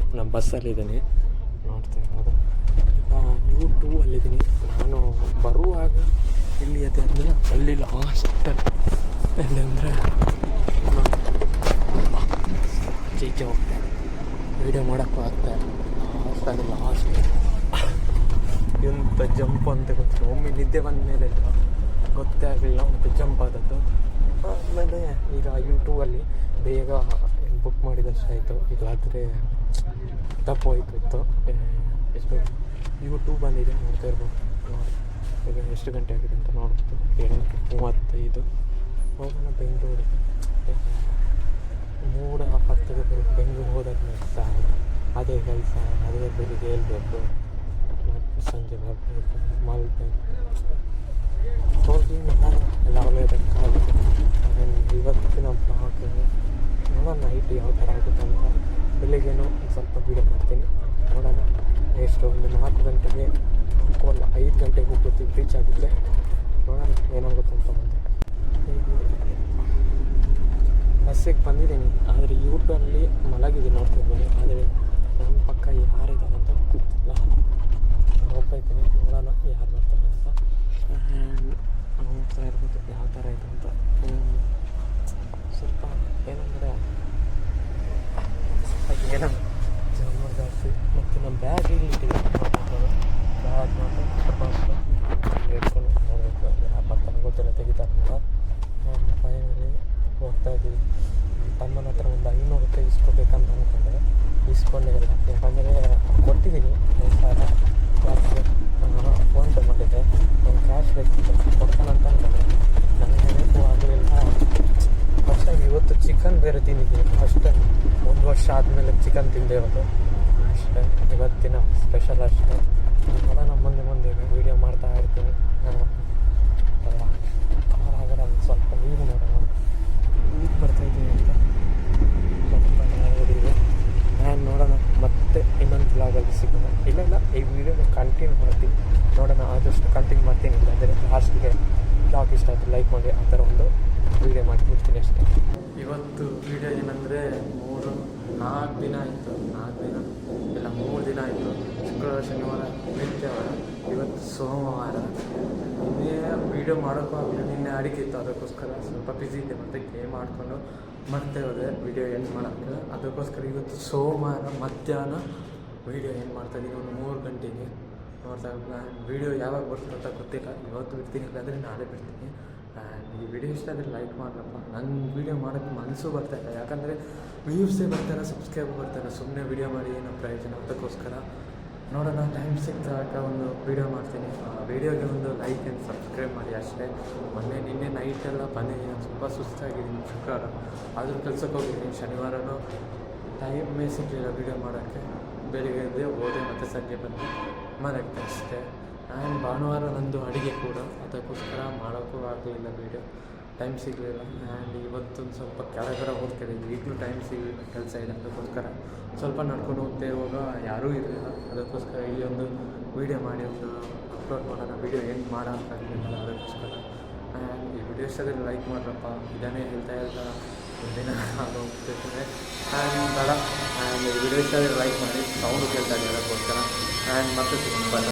ಅಂತ ನಾನು ಬಸ್ಸಲ್ಲಿದ್ದೀನಿ. ನೋಡ್ತಾ ಇರೋದು ಯು ಟೂ ಅಲ್ಲಿದ್ದೀನಿ. ನಾನು ಬರುವಾಗ ಇಲ್ಲಿ ಅದೇ ಅಂದರೆ ಅಲ್ಲಿ ಲಾಸ್ಟಲ್ಲಿ ಎಲ್ಲಿ ಅಂದರೆ ಚೀಚೆ ಹೋಗ್ತಾ ವೀಡಿಯೋ ಮಾಡೋಕ್ಕೂ ಆಗ್ತಾ ಲಾಸ್ಟಾಗಿ ಲಾಸ್ಟ್ ಎಂಥ ಜಂಪ್ ಅಂತ ಗೊತ್ತಿಲ್ಲ. ಒಮ್ಮೆ ನಿದ್ದೆ ಬಂದ ಮೇಲೆ ಗೊತ್ತೇ ಆಗಲಿಲ್ಲ. ಮತ್ತು ಜಂಪ್ ಆದದ್ದು. ಆಮೇಲೆ ಈಗ ಯೂಟ್ಯೂಬಲ್ಲಿ ಬೇಗ ಬುಕ್ ಮಾಡಿದಷ್ಟು ಆಯಿತು. ಇಲ್ಲಾದರೆ ಇತ್ತು. ಎಷ್ಟು ಯೂಟ್ಯೂಬ್ ಬಂದಿದೆ, ನೋಡ್ತಾ ಇರ್ಬೋದು. ನೋಡಿ. ಈಗ ಎಷ್ಟು ಗಂಟೆ ಆಗಿದೆ ಅಂತ ನೋಡ್ಬೋದು ಎಂಟು ಮೂವತ್ತೈದು. ಹೋಗೋಣ ಬೆಂಗಳೂರು ಮೂಡ ಹತ್ತಿಗೆ ಬರೋ ಬೆಂಗಳೂರು ಹೋದಾಗ ಸಾಕು. ಅದೇ ಕೆಲಸ, ಅದೇ ಬೆಳಿಗ್ಗೆ ಹೇಳ್ಬೇಕು. ಮತ್ತು ಸಂಜೆ ಬರಬೇಕು, ಮಲ್ಬೇಕು. ಹೋಗಿ ಎಲ್ಲ ಒಳ್ಳೆಯದಕ್ಕಾಗುತ್ತೆ ನೈಟ್ ಯಾವ ಥರ ಆಗುತ್ತೆ ಅಂತ ಬೆಳಿಗ್ಗೆನೂ ಸ್ವಲ್ಪ ವೀಡಿಯೋ ಮಾಡ್ತೀನಿ. ನೋಡೋಣ. ಎಷ್ಟು ಒಂದು ನಾಲ್ಕು ಗಂಟೆಗೆ, ನಾಲ್ಕು ಅಲ್ಲ, ಐದು ಗಂಟೆಗೆ ಹೋಗ್ಬೋದು ರೀಚ್ ಆಗುತ್ತೆ. ನೋಡೋಣ ಏನಾಗುತ್ತೆ ಅಂತ ಬಂದು. ಬಸ್ಸಿಗೆ ಬಂದಿದ್ದೀನಿ, ಆದರೆ ಯೂಟ್ಯೂಬಲ್ಲಿ ಮಲಗಿದ್ದೀನಿ ನೋಡ್ತಿದ್ದೀನಿ ಆದರೆ ನನ್ನ ಪಕ್ಕ ಯಾರಿದ್ದಾರೆ? ತೆಗಿತಾರಲ್ಲ ನಾನು ಫೈನಲಿ ಹೋಗ್ತಾ ಇದ್ದೀವಿ ತಮ್ಮನ ಹತ್ರ ಒಂದು ಐನೂರು ರೂಪಾಯಿ ಇಸ್ಕೊಬೇಕಂತ ಅಂದ್ಕೊಂಡೆ ಇಸ್ಕೊಂಡೇ ಇಲ್ಲ ಯಾಕಂದರೆ ಕೊಟ್ಟಿದ್ದೀನಿ. ಸಾವಿರ ಕ್ಯಾಶ್ ಫೋನ್ ಮಾಡಿದ್ದೆ. ಒಂದು ಕ್ಯಾಶ್ ಬೇಕಿತ್ತು ಕೊಡ್ತಾನಂತ ಅಂದ್ಕೊಂಡೆ ನನಗೆ ನೆನಪು ಆಗಲಿಲ್ಲ. ಫಸ್ಟ್ ಟೈಮ್ ಇವತ್ತು ಚಿಕನ್ ಬೇರೆ ತಿಂದಿದ್ದೀನಿ. ಫಸ್ಟ್ ಟೈಮ್ ಒಂದು ವರ್ಷ ಆದಮೇಲೆ ಚಿಕನ್ ತಿಂದೆ ಇವತ್ತು. ಅಷ್ಟೇ, ಇವತ್ತಿನ ಸ್ಪೆಷಲ್ ಅಷ್ಟೇ. ನೋಡೋಣ ಮುಂದೆ ಮುಂದೆ ವೀಡಿಯೋ ಮಾಡ್ತಾ ಇರ್ತೀನಿ. ನಾನು ಅಲ್ಲ ಆಗಲ್ಲ ಒಂದು ಸ್ವಲ್ಪ ನೀರು ನೋಡೋಣ ಈಗ ಬರ್ತಾ ಇದ್ದೀನಿ ಅಂತ ಬರ್ತಾನೆ ಇದ್ದೀವಿ ನಾನು ನೋಡೋಣ ಮತ್ತೆ ಇನ್ನೊಂದು ಬ್ಲಾಗಲ್ಲಿ ಸಿಗೋಣ ಇಲ್ಲ ಇಲ್ಲ ಈ ವಿಡಿಯೋನ ಕಂಟಿನ್ಯೂ ಮಾಡ್ತೀನಿ ನೋಡೋಣ ಆದಷ್ಟು ಕಂಟಿನ್ಯೂ ಮಾಡ್ತೀನಿ ಇಲ್ಲಾಂದರೆ ಲಾಸ್ಟ್ಗೆ ಬ್ಲಾಗ್ ಇಷ್ಟ ಆಯಿತು ಲೈಕ್ ಮಾಡಿ ಆ ಥರ ಒಂದು ವೀಡಿಯೋ ಮಾಡ್ತಿರ್ತೀನಿ ಅಷ್ಟೇ. ಇವತ್ತು ವೀಡಿಯೋ ಏನಂದರೆ ಮೂರು, ನಾಲ್ಕು ದಿನ ಆಯಿತು. ನಾಲ್ಕು ದಿನ. ಇಲ್ಲ, ಮೂರು ದಿನ ಆಯಿತು. ಶುಕ್ರವಾರ, ಶನಿವಾರ, ನಿತ್ಯವಾರ. ಇವತ್ತು ಸೋಮವಾರ. ನಿನ್ನೆ ವೀಡಿಯೋ ಮಾಡೋಕ್ಕೂ ಆಗಲಿ ನಿನ್ನೆ ಅಡಿಕೆ ಇತ್ತು. ಅದಕ್ಕೋಸ್ಕರ ಸ್ವಲ್ಪ ಬ್ಯುಸಿ ಇದೆ ಮತ್ತು ಗೇಮ್ ಮಾಡಿಕೊಂಡು ಮತ್ತೆ ಹೋದೆ. ವೀಡಿಯೋ ಎಂಡ್ ಮಾಡೋಕ್ಕೆ. ಅದಕ್ಕೋಸ್ಕರ ಇವತ್ತು ಸೋಮವಾರ ಮಧ್ಯಾಹ್ನ ವೀಡಿಯೋ ಏನು ಮಾಡ್ತಾಯಿದ್ದೀನಿ ಒಂದು ಮೂರು ಗಂಟೆಗೆ. ನೋಡ್ತಾ ವೀಡಿಯೋ ಯಾವಾಗ ಬರ್ತದೆ ಅಂತ ಗೊತ್ತಿಲ್ಲ. ಇವತ್ತು ಬಿಡ್ತೀನಿ ಇಲ್ಲಾಂದರೆ ನಾಳೆ ಬಿಡ್ತೀನಿ. ಈ ವಿಡಿಯೋ ಇಷ್ಟ ಆದರೆ ಲೈಕ್ ಮಾಡ್ರಪ್ಪ. ನನ್ನ ವೀಡಿಯೋ ಮಾಡೋಕ್ಕೆ ಮನಸ್ಸು ಬರ್ತಾ ಇಲ್ಲ. ಯಾಕಂದರೆ ವ್ಯೂವ್ಸೇ ಬರ್ತಾರೆ ಸಬ್ಸ್ಕ್ರೈಬ್ ಬರ್ತಾರೆ ಸುಮ್ಮನೆ ವೀಡಿಯೋ ಮಾಡಿ ಏನೋ ಪ್ರಯೋಜನ ಅದಕ್ಕೋಸ್ಕರ ನೋಡೋಣ. ಟೈಮ್ ಸಿಕ್ಕಾಗ ಒಂದು ವೀಡಿಯೋ ಮಾಡ್ತೀನಿ. ಆ ವೀಡಿಯೋಗೆ ಒಂದು ಲೈಕ್ ಆ್ಯಂಡ್ ಸಬ್ಸ್ಕ್ರೈಬ್ ಮಾಡಿ ಅಷ್ಟೇ. ಮೊನ್ನೆ, ನಿನ್ನೆ ನೈಟೆಲ್ಲ ಬಂದಿದ್ದೀನಿ ತುಂಬ ಸುಸ್ತಾಗಿದ್ದೀನಿ ಶುಕ್ರವಾರ. ಆದರೂ ಕೆಲ್ಸಕ್ಕೆ ಹೋಗಿದ್ದೀನಿ. ಶನಿವಾರನೂ ಟೈಮೇ ಸಿಗಲಿಲ್ಲ ವೀಡಿಯೋ ಮಾಡೋಕ್ಕೆ. ಬೆಳಿಗ್ಗೆ ಹೋದೆ ಮತ್ತು ಸಂಜೆ ಬಂದು. ಮನೆಗೆ ಅಷ್ಟೇ ಆ್ಯಂಡ್ ಭಾನುವಾರ ನಂದು ಅಡುಗೆ ಕೂಡ ಅದಕ್ಕೋಸ್ಕರ ಮಾಡೋಕ್ಕೂ ಆಗಲಿಲ್ಲ ವೀಡಿಯೋ ಟೈಮ್ ಸಿಗಲಿಲ್ಲ. ಆ್ಯಂಡ್ ಇವತ್ತೊಂದು ಸ್ವಲ್ಪ ಹೋಗ್ತಾ ಇದ್ದೀವಿ ಈಗಲೂ ಟೈಮ್ ಸಿಗಲಿಲ್ಲ ಕೆಲಸ ಇದೆ ಅದಕ್ಕೋಸ್ಕರ. ಸ್ವಲ್ಪ ನಡ್ಕೊಂಡು ಹೋಗ್ತಾ ಇರುವಾಗ ಯಾರೂ ಇರಲಿಲ್ಲ. ಅದಕ್ಕೋಸ್ಕರ ಇಲ್ಲಿ ಒಂದು ವೀಡಿಯೋ ಮಾಡಿ ಒಂದು ಅಪ್ಲೋಡ್ ಮಾಡೋಣ ವೀಡಿಯೋ ಏನು ಮಾಡೋಕ್ಕಾಗಲಿಲ್ಲ ಅದಕ್ಕೋಸ್ಕರ. ಆ್ಯಂಡ್ ಈ ವಿಡಿಯೋ ಲೈಕ್ ಮಾಡ್ರಪ್ಪ. ಇದನ್ನೇ ಹೇಳ್ತಾ ಇರ್ತಾರೆ ಒಂದಿನ ನಾನು ಹೋಗ್ತಿರ್ತಾರೆ ಆ್ಯಂಡ್ ಬೇಡ. ಆ್ಯಂಡ್ ಈ ವಿಡಿಯೋ ಲೈಕ್ ಮಾಡಿ ಸೌಂಡ್ ಕೇಳ್ತಾ ಇದೆ ಅದಕ್ಕೋಸ್ಕರ ಆ್ಯಂಡ್ ಮತ್ತೆ ಸಿಗೋಣ. Bye.